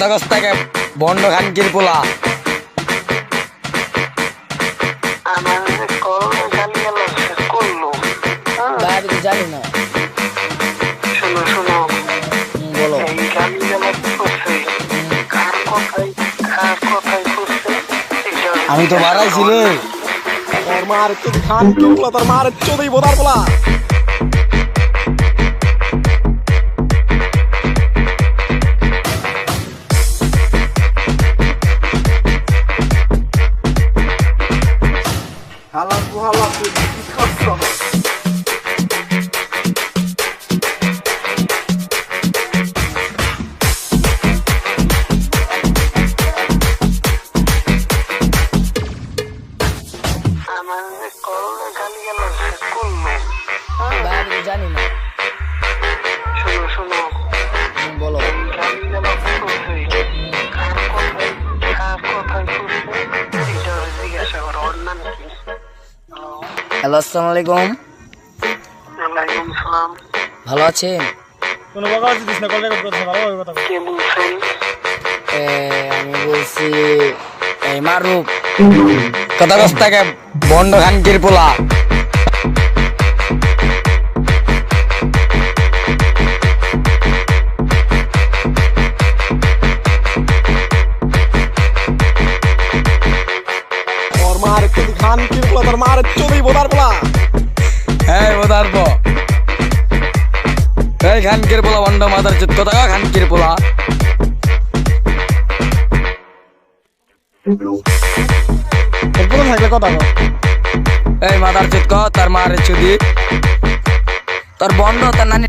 কথা কস থাকে বন্ড খানকির পোলা। আমার যে কল গালি শেষ করল? হ্যাঁ, আমি তো জানি না। শোনো শোনো। বলো। এই গালি গালা করছে। কার কথাই কার কথাই করছে? আমি তো বাড়াইছি রে। তোর মার চোদ খান তোর মার চোদই বোধার বলা হালা তুই কি করছ আমার হ্যালো আসসালামু আলাইকুম ওয়ালাইকুম সালাম ভালো আছেন? কোনো দিস না কল রেকর্ড করতে ভালো কথা। কে বলছেন? এ, আমি বলছি এই মারুফ। কথা কস থাকে বন্ড খান পোলা। খান কি বলা তোর মার চোদই বোধার বলা হ্যাঁ ওদার প। এই খানকির পোলা বন্ড মাদার চুত কথা কও খানকির পোলা। কোন থাকলে কথা এই মাদার চুত ক তার মারে চুদি। তোর বন্ড তার নানি